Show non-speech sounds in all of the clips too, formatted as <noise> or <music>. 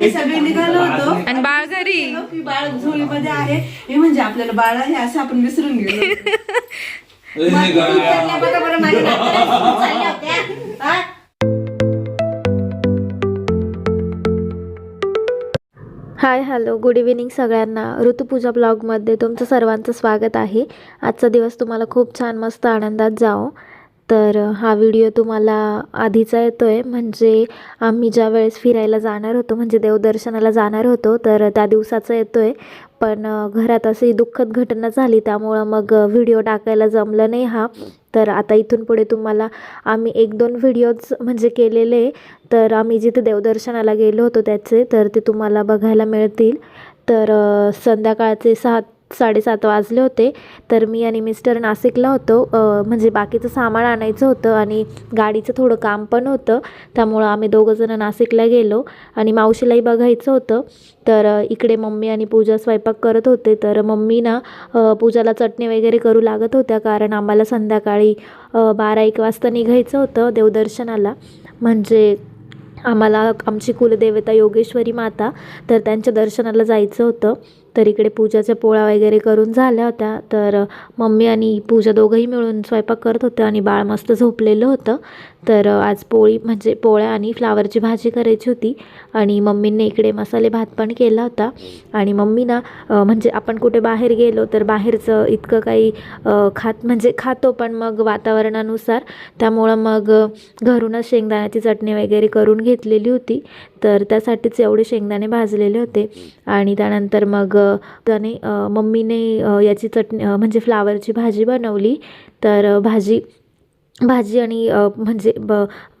हे सगळे निघालो होतो. आणि बाळ घरी. गेलो की बाळ झोळीमध्ये आहे. हे म्हणजे आपल्याला बाळ आहे असं आपण विसरून गेलो? <laughs> Hi hello. गुड इव्हिनिंग सगळ्यांना. ऋतुपूजा ब्लॉगमध्ये तुमचं सर्वांचं स्वागत आहे. आजचा दिवस तुम्हाला खूप छान मस्त आनंदात जाओ तर हा व्हिडिओ तुम्हाला आधीचा येतो आहे म्हणजे आम्ही ज्या वेळेस फिरायला जाणार होतो म्हणजे देवदर्शनाला जाणार होतो तर त्या दिवसाचा येतो आहे पण घरात अशी दुःखद घटना झाली त्यामुळं मग व्हिडिओ टाकायला जमलं नाही हा. तर आता इथून पुढे तुम्हाला आम्ही एक दोन व्हिडिओज म्हणजे केलेले. तर आम्ही जिथे देवदर्शनाला गेलो होतो त्याचे तर ते तुम्हाला बघायला मिळतील. तर संध्याकाळचे सात साडेसात वाजले होते. तर मी आणि मिस्टर नाशिकला होतो. म्हणजे बाकीचं सामान आणायचं होतं आणि गाडीचं थोडं काम पण होतं. त्यामुळं आम्ही दोघंजणं नाशिकला गेलो आणि मावशीलाही बघायचं होतं. तर इकडे मम्मी आणि पूजा स्वयंपाक करत होते. तर मम्मी ना पूजाला चटणी वगैरे करू लागत होत्या कारण आम्हाला संध्याकाळी बारा एक वाजता निघायचं होतं देवदर्शनाला. म्हणजे आम्हाला आमची कुलदेवता योगेश्वरी माता तर त्यांच्या दर्शनाला जायचं होतं. तर इकडे पूजाच्या पोळ्या वगैरे करून झाल्या होत्या. तर मम्मी आणि पूजा दोघंही मिळून स्वयंपाक करत होत्या आणि बाळ मस्त झोपलेलं होतं. तर आज पोळी म्हणजे पोळ्या आणि फ्लावरची भाजी करायची होती आणि मम्मीने इकडे मसाले भात पण केला होता. आणि मम्मी ना म्हणजे आपण कुठे बाहेर गेलो तर बाहेरचं इतकं काही खात म्हणजे खातो पण मग वातावरणानुसार. त्यामुळं मग घरूनच शेंगदाण्याची चटणी वगैरे करून घेतलेली होती. तर त्यासाठीच एवढे शेंगदाणे भाजलेले होते. आणि त्यानंतर मग त्याने मम्मीने याची चटणी म्हणजे फ्लावरची भाजी बनवली. तर भाजी भाजी आणि म्हणजे ब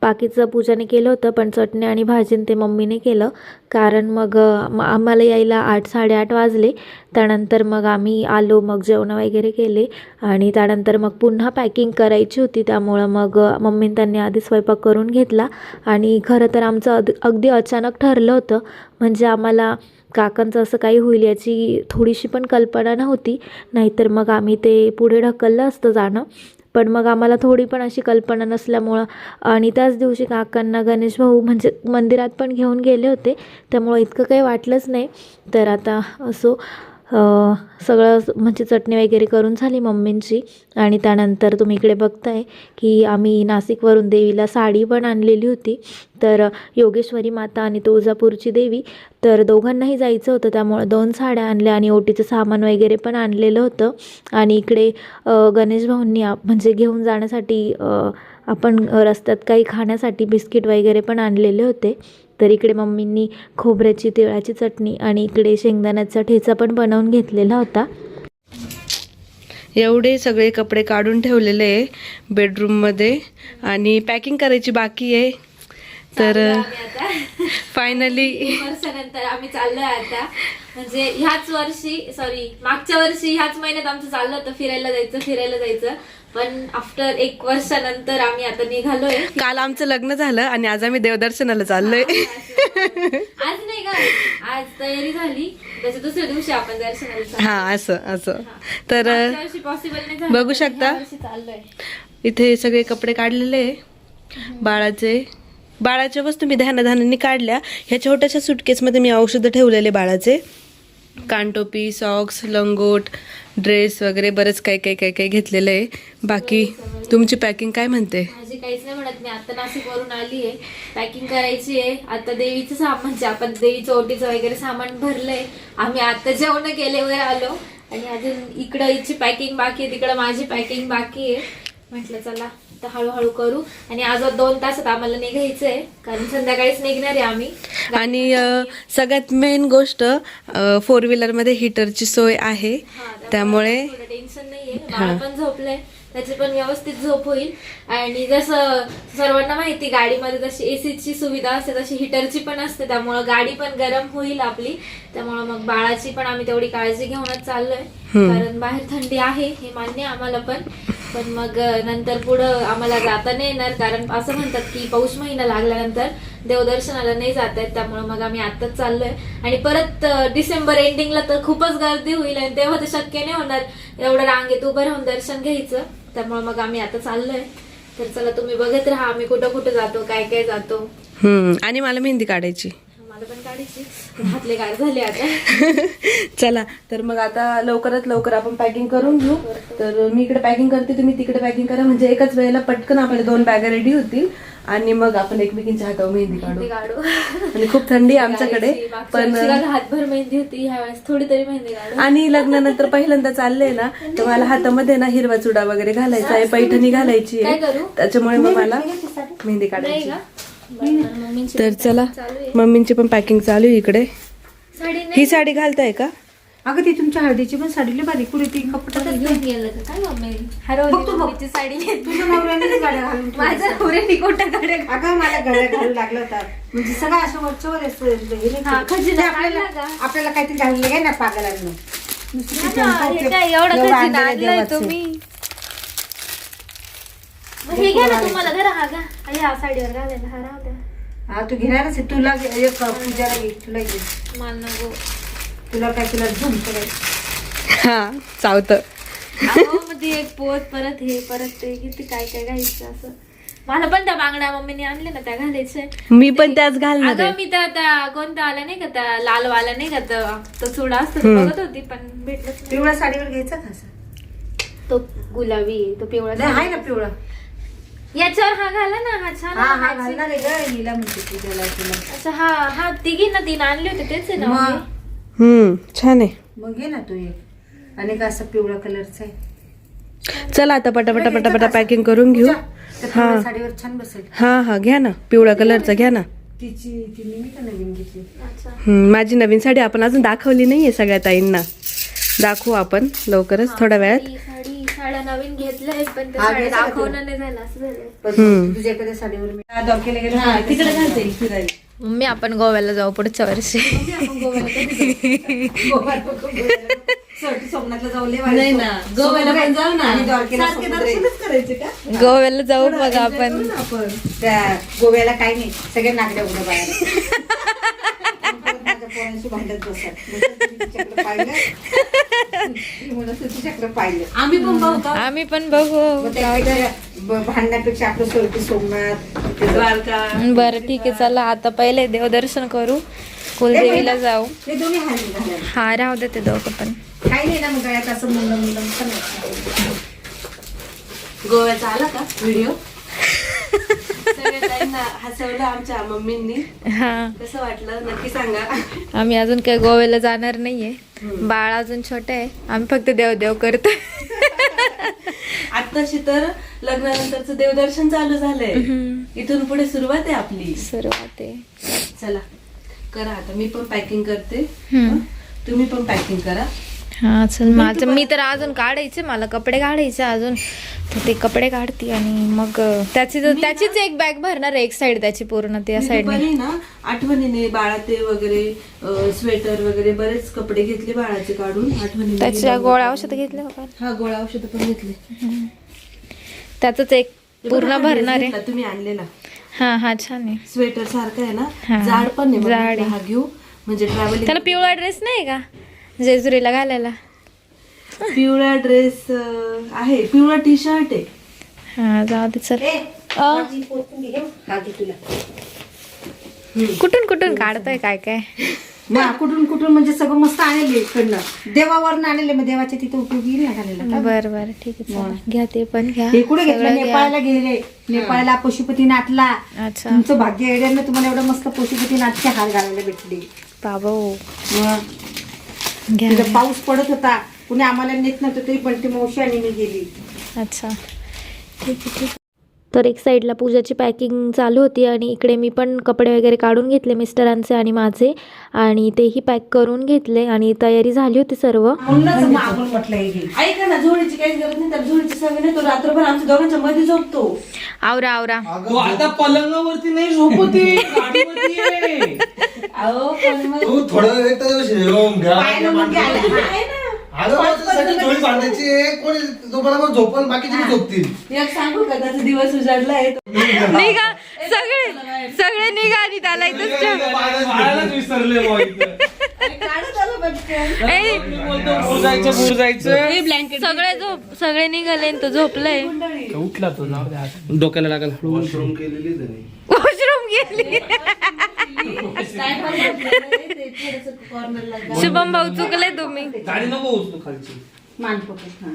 बाकीचं पूजाने केलं होतं पण चटणी आणि भाजीन ते मम्मीने केलं. कारण मग म- आम्हाला यायला आठ साडेआठ वाजले. त्यानंतर मग आम्ही आलो मग जेवणं वगैरे केले. आणि त्यानंतर मग पुन्हा पॅकिंग करायची होती. त्यामुळं मग मम्मीने त्यांनी आधी स्वयंपाक करून घेतला. आणि खरं तर आमचं अद अगदी अचानक ठरलं होतं. म्हणजे आम्हाला काकांचं असं काही होईल याची थोडीशी पण कल्पना नव्हती. नाहीतर मग आम्ही ते पुढे ढकललं असतं जाणं. पण मग आम्हाला थोडी पण अशी कल्पना नसल्यामुळं आणि त्याच दिवशी काकांना गणेश भाऊ म्हणजे मंदिरात पण घेऊन गेले होते. त्यामुळं इतकं काही वाटलंच नाही. तर आता असो सगळं म्हणजे चटणी वगैरे करून झाली मम्मींची. आणि त्यानंतर तुम्ही इकडे बघताय की आम्ही नाशिकवरून देवीला साडी पण आणलेली होती. तर योगेश्वरी माता आणि तुळजापूरची देवी तर दोघांनाही जायचं होतं. त्यामुळं दोन साड्या आणल्या आणि ओटीचं सामान वगैरे पण आणलेलं होतं. आणि इकडे गणेशभाऊंनी गणेश भाऊंनी म्हणजे घेऊन जाण्यासाठी आपण रस्त्यात काही खाण्यासाठी बिस्किट वगैरे पण आणलेले होते. तर इकडे मम्मींनी खोबऱ्याची तिळाची चटणी आणि इकडे शेंगदाण्याचा ठेचा पण बनवून घेतलेला होता. एवढे सगळे कपडे काढून ठेवलेले आहे बेडरूममध्ये आणि पॅकिंग करायची बाकी आहे. तर फायनली <laughs> वर्षानंतर आम्ही चाललोय आता. म्हणजे ह्याच वर्षी सॉरी मागच्या वर्षी ह्याच महिन्यात आमचं चाललं होतं फिरायला जायचं फिरायला जायचं. पण आफ्टर एक वर्षानंतर आम्ही आता निघालोय. काल आमचं लग्न झालं आणि आज आम्ही देवदर्शनाला चाललोय. <laughs> आज नाही का आज तयारी झाली. त्याच्या दुसऱ्या दिवशी आपण दर्शनाला. हा असं असं. तर पॉसिबल नाही बघू शकता. चाललोय. इथे सगळे कपडे काढलेले बाळाचे. बाळाच्या वस्तू मी ध्यानाधानाने काढल्या. ह्या छोट्याशा सुटकेसमध्ये मी औषधं ठेवलेले बाळाचे. कानटोपी सॉक्स लंगोट ड्रेस वगैरे बरंच काही काही काही काही घेतलेलं आहे. बाकी तुमची पॅकिंग काय म्हणते? माझी काहीच नाही म्हणत. मी आता नाशिक वरून आली आहे पॅकिंग करायची आहे आता देवीचं सामान जे आपण देवीचं ओटीचं वगैरे सामान भरलंय आम्ही आता जेवण वगैरे आलो. आणि अजून इकडं हिची पॅकिंग बाकी आहे तिकडं माझी पॅकिंग बाकी आहे. म्हटलं चला. आता हळूहळू करू. आणि आज दोन तासात आम्हाला निघायचं आहे कारण संध्याकाळीच निघणार आहे आम्ही. आणि सगळ्यात मेन गोष्ट फोर व्हीलरमध्ये हिटरची सोय आहे. त्यामुळे टेन्शन नाहीये. बाळ पण झोपलंय. त्याची पण व्यवस्थित झोप होईल. आणि जसं सर्वांना माहिती गाडीमध्ये जशी एसीची सुविधा असते तशी हिटरची पण असते. त्यामुळं गाडी पण गरम होईल आपली. त्यामुळं मग बाळाची पण आम्ही तेवढी काळजी घेऊनच चाललोय. कारण बाहेर थंडी आहे हे मान्य आम्हाला पण. पण मग नंतर पुढं आम्हाला जाता नाही येणार. कारण असं म्हणतात की पौष महिना लागल्यानंतर देवदर्शनाला नाही जात आहेत त्यामुळे मग आम्ही आताच चाललोय. आणि परत डिसेंबर एंडिंगला तर खूपच गर्दी होईल आणि तेव्हा ते शक्य नाही होणार. एवढं रांगेत उभं राहून दर्शन घ्यायचं. त्यामुळे मग आम्ही आता चाललोय. तर चला तुम्ही बघत राहा. आम्ही कुठं कुठं जातो काय काय जातो. हम्म. आणि मला मेहंदी काढायची. पण काढायची. पण हातले गार झाले आता. <laughs> चला तर मग आता लवकरात लवकर आपण पॅकिंग करून घेऊ. तर मी इकडे पॅकिंग करते तुम्ही तिकडे पॅकिंग करा. म्हणजे एकाच वेळेला पटकन आपल्या दोन बॅगा रेडी होतील. आणि मग आपण एकमेकींच्या हातावर मेहंदी काढू. काढू. आणि खूप थंडी आमच्याकडे पण हातभर मेहंदी होती ह्या वेळेस थोडी तरी मेहंदी काढू. आणि लग्नानंतर पहिल्यांदा चाललंय ना तर मला हातामध्ये ना हिरवा चुडा वगैरे घालायचा आहे पैठणी घालायची काय आहे? त्याच्यामुळे मग मला मेहंदी काढायची. तर चला मम्मींची पण पॅकिंग चालू आहे इकडे. ही साडी घालताय का? अगं ती तुमच्या हळदीची पण साडी लई बारीक कुठे ती कपडा तसंच घेऊन गेलं का काय मम्मी हरवली मम्मीची साडी तुझ्या गाड्या घालून ठेवल्या. माझ्या नवऱ्याने कोणत्या गाड्या अगं मला गळ्या घालू लागला होता. म्हणजे सगळं असं वरच्यावर हे हा, ते आपल्याला काहीतरी घाललं काय ना पागलांना. एवढं. तुम्ही? हे घ्या ना तुम्हाला धरा हा का ह्या साडीवर घालायला हा राहू द्या. हा तू घेणारच आहे. तुला घे- एक पूजाला घे तुला घे. मला नको. तुला काय तुला झुम हा चावत. अहो, मग ती एक पोत परत हे परत ते किती काय काय घ्यायचं असं. मला पण त्या बांगड्या मम्मीने आणले ना त्या घालायचे मी पण त्याच घालणार अगं आहे. मी त्या त्या कोणत्या आल्या नाही का त्या लालवाल्या नाही का त्या- तो चुडा असतो तो बघत होती पण भेटलंच नाही. पिवळ्या साडीवर घ्यायचा का असं? तो गुलाबी तो पिवळा नाही आहे ना पिवळा. याच्यावर हा घाला ना हा छान हा हा matching. घालणार आहे. ग हिला म्हणते पूजाला तुला. अच्छा हा हा तिघी ना तीन आणले होते तेच आहे ना मग? मम्मी? हम्म छान आहे. मग घे ना तू एक. आणि का असं पिवळा कलरचा आहे. चला आता पटापटा पटापटा पॅकिंग करून घेऊ. पूजा, त्या पिवळ्या साडीवर छान बसेल. हा हा घ्या ना. पिवळ्या कलरचा घ्या ना. तिची ती मी का नवीन घेतली? अच्छा. हम्म, माझी नवीन साडी आपण अजून दाखवली नाहीये सगळ्या ताईंना. दाखवू आपण लवकरच थोड्या वेळात. साडी साड्या नवीन घेतल्या पण त्या साड्या दाखवणं नाही झालं असं झालं पण तुझ्याकडे साडीवर मी गेलं तिकडे घालते फिरायला. मम्मी आपण गोव्याला जाऊ पुढच्या वर्षी. गोव्याला पण जाऊ. मग आपण. गोव्याला काही नाही सगळे नागड्या बाहेर. <laughs> पोरांशी भांडत पाहिलं. <laughs> तिच्याकडे पाहिलं. आम्ही पण का आम्ही पण बघू. भांडण्यापेक्षा आपलं सोरटी सोमनाथ द्वारका. बरं ठीक आहे चला आता पहिले देवदर्शन करू. कुलदेवीला जाऊ. हे दोन्ही हा राहू दे ते दोघं पण. काही नाही ना मग गळ्यात असं मुंडम मुंडम पण. गोव्याचा आला का? व्हिडिओ? <laughs> हसवलं आमच्या मम्मींनी. हा. कसं वाटलं? नक्की सांगा. आम्ही अजून काही गोव्याला जाणार नाहीये. बाळ अजून छोटे आहे. आम्ही फक्त देव देव करतो आत्ताशी तर लग्नानंतरचं देवदर्शन चालू झालंय. इथून पुढे सुरुवात आहे आपली. सुरुवात आहे. चला. करा आता. मी पण पॅकिंग करते? तुम्ही पण पॅकिंग करा. हा चल माझं मी तर अजून काढायचे मला कपडे काढायचे अजून. तर ते कपडे काढते आणि मग त्याची त्याचीच एक बॅग भरणार आहे एक साइड त्याची पूर्ण त्या साईडने दुपारी ना आठवणीने बाळाचे वगैरे स्वेटर वगैरे बरेच कपडे घेतले बाळाचे काढून आठवणीने त्याच्या गोळ्या औषध घेतले हा गोळा औषध पण घेतले. त्याच एक पूर्ण भरणार आहे. तुम्ही आणलेला. हा हा छान आहे. स्वेटर सारखा आहे ना. जाड पण जाड हा घेऊ. म्हणजे ट्रॅव्हलिंग त्याला पिवळा ड्रेस नाही का? जेजुरीला घालायला. पिवळा ड्रेस आहे. पिवळा टी शर्ट आहे. हा जाऊ दे चल. हा. कुठून कुठून काढतोय काय काय? कुठून कुठून म्हणजे सगळं मस्त आणले इकडनं. देवावरनं आणले मग देवाच्या तिथे उपयोगी? बर बर ठीक आहे चला. घ्या ते पण घ्या. हे कुठे घेतलं? सगळं घ्या. नेपाळला गेले. नेपाळला पशुपतीनाथला अच्छा. तुमचं भाग्य येड्यानं तुम्हाला एवढं मस्त पशुपतीनाथचे हार घालायला भेटले. बाबा मग? घ्या तिथं पाऊस पडत होता. कुणी आम्हाला नेत नव्हतं तरी पण ती मावशी आणि मी गेली. अच्छा. ठीक आहे ठीक. तर एक साईडला पूजाची पॅकिंग चालू होती आणि इकडे मी पण कपडे वगैरे काढून घेतले मिस्टरांचे आणि माझे. आणि तेही पॅक करून घेतले आणि तयारी झाली होती सर्व. म्हणूनच मग आपण म्हटलं हे घे. ऐका ना झोळीची काहीच गरज नाही त्याला झोळीची सवय नाही तो रात्रभर आमच्या दोघांच्या मध्ये झोपतो. आवरा आवरा. तू आता पलंगावरती नाही झोपती थोडा थोडी आहे. कोणी बरोबर झोपल बाकीचे झोपतील. एक सांगू का त्याचा दिवस उजाडलाय <laughs> निघा. सगळे सगळे निघा आणि त्याला इथंच ठेव. बाळालाच विसरले बुवा इथं. सगळे झोप सगळे निघाले आणि तो झोपलाय. उठला तो नाव डोक्याला लागला. वॉशरूम केलेली वॉशरूम गेली शुभम भाऊ चुकले तुम्ही. गाडी नको उचलू खालची. मानपकड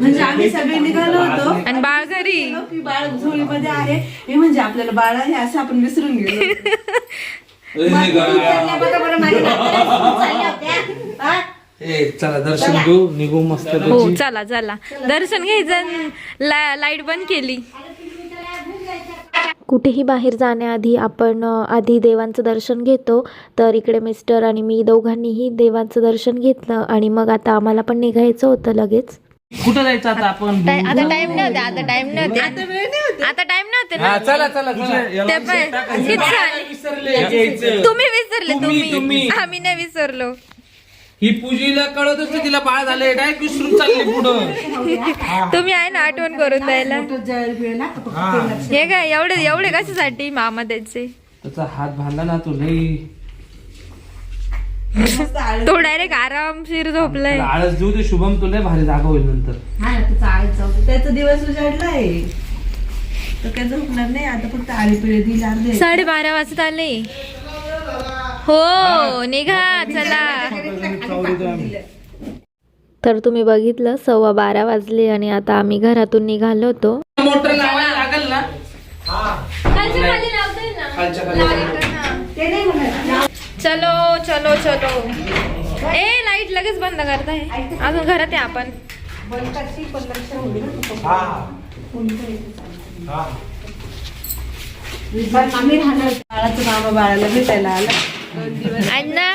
म्हणजे आम्ही सगळे निघालो होतो. आणि बाळ घरी की बाळ झोळीमध्ये आहे. हे म्हणजे आपल्याला बाळ आहे असं आपण विसरून गेलो <laughs> हा? चला दर्शन घेऊ. निघू मस्त हो चला चला. दर्शन घ्यायचं लाइट बंद केली. कुठेही बाहेर जाण्याआधी आपण आधी देवांचं दर्शन घेतो. तर इकडे मिस्टर आणि मी दोघांनीही देवांचं दर्शन घेतलं आणि मग आता आम्हाला पण निघायचं होतं लगेच. कुठं जायचं आता आपण? आता टाइम नव्हते आता टाइम नव्हते. आता टाइम नव्हते ना. हा, चला चला चला. ते पण किती छान. विसरले. तुम्ही विसरले तुम्ही, तुम्ही. तुम्ही. आम्ही नाही विसरलो. ही पूजीला कळतच नाही तिला बाळ झालंय. डायरेक्ट विसरून चालली पुढं. तुम्ही आहे ना आठवण करून द्यायला. हे. काय एवढे एवढे कशासाठी मामा त्याचे त्याचा हात बांधला ना तू लई. तो डायरेक्ट आरामशीर झोपलाय. आळस देऊ ते शुभम तुला भारी जागा होईल नंतर. हा त्याचा आळीचा त्याचा दिवस उजाडलाय. तर काय झोपणार नाही आता फक्त आळी पिळे दिली अर्धे. साडेबारा वाजत आले. हो निघा चला. तर तुम्ही बघितलं सव्वा बारा वाजले आणि आता आम्ही घरातून निघालो होतो. मोटर लावायला लागेल ना? खालच्या खाली? खालच्या खाली. चलो चलो चलो. ए लाइट लगेच बंद करताय. अजून घरात आहे आपण. आम्ही राहणार. बाळाचं मामा बाळाला भेटायला आला. अण्णा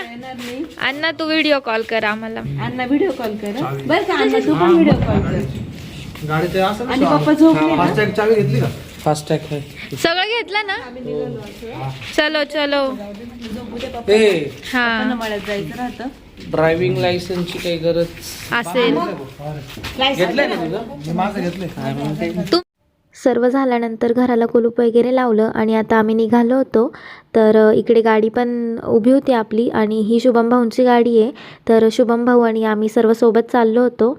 अण्णा तू व्हिडिओ कॉल कर आम्हाला. अण्णा व्हिडिओ कॉल कर हं. बरं का अण्णा तू पण व्हिडिओ कॉल कर. गाडी ते असं आणि पप्पा झोपले ना? फास्टॅग चावी घेतली का? फास्टॅग आहे. सगळं घेतलं ना? चलो चलो. ए. हा. पप्पांना मळ्यात जायचं राहतं. ड्रायव्हिंग लायसन्सची काही गरज? असेल. घेतलंय ना तुझं? मी माझं घेतले सर्व झाल्यानंतर घराला कुलूप वगैरे लावलं आणि आता आम्ही निघालो होतो. तर इकडे गाडी पण उभी होती आपली आणि ही शुभम भाऊंची गाडी आहे. तर शुभम भाऊ आणि आम्ही सर्व सोबत चाललो होतो.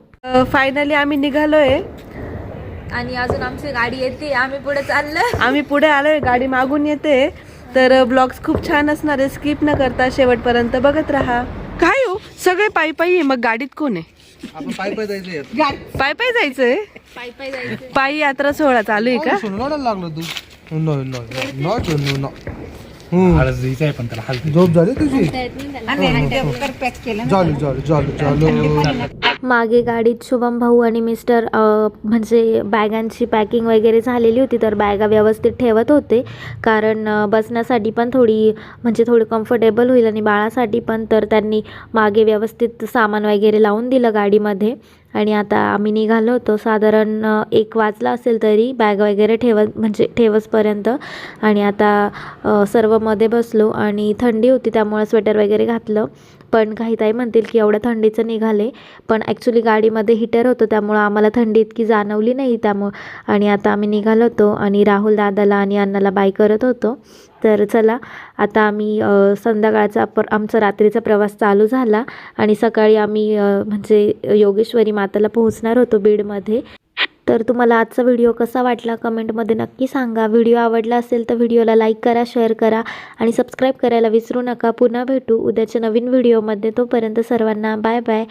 फायनली आम्ही निघालोय. आणि अजून आमची गाडी येते. आम्ही पुढे चाललो आम्ही पुढे आलोय. गाडी मागून येते. तर ब्लॉग्स खूप छान असणार आहे. स्किप न करता शेवटपर्यंत बघत राहा. काय हो? सगळे पायी पायी आहे. मग गाडीत कोण आहे? आपण पाय पाय जायचं पायी पायी जायचंय? पायी पायी जायचं पायी यात्रा सोहळा चालू आहे का? सुन रडायला लागलो तू. No no no no no झोप झाली तुझी? पॅक केलं झाली झाली झाली झाली. मागे गाडीत शुभम भाऊ आणि मिस्टर म्हणजे बॅगांची पॅकिंग वगैरे झालेली होती तर बॅगा व्यवस्थित ठेवत होते. कारण बसण्यासाठी पण थोडी म्हणजे थोडी कम्फर्टेबल होईल आणि बाळासाठी पण. तर त्यांनी मागे व्यवस्थित सामान वगैरे लावून दिलं गाडीमध्ये. आणि आता आम्ही निघालो होतो. साधारण एक वाजला असेल तरी बॅग वगैरे ठेवत म्हणजे ठेवसपर्यंत. आणि आता सर्वमध्ये सर्वमध्ये बसलो आणि थंडी होती त्यामुळे स्वेटर वगैरे घातलं. पण काही ताई म्हणतील की एवढ्या थंडीचं निघाले पण ॲक्च्युली गाडीमध्ये हिटर होतं त्यामुळं आम्हाला थंडी इतकी जाणवली नाही त्यामुळं. आणि आता आम्ही निघालो होतो आणि राहुल दादाला आणि अण्णाला बाय करत होतो. तर चला आता आम्ही संध्याकाळचा पर आमचा रात्रीचा प्रवास चालू झाला. आणि सकाळी आम्ही म्हणजे योगेश्वरी माताला पोहोचणार होतो बीडमध्ये. तर तुम्हाला आजचा व्हिडिओ कसा वाटला कमेंटमध्ये नक्की सांगा. व्हिडिओ आवडला असेल तर व्हिडिओला लाईक करा शेअर करा आणि सबस्क्राईब करायला विसरू नका. पुन्हा भेटू उद्याच्या नवीन व्हिडिओमध्ये. तोपर्यंत सर्वांना बाय बाय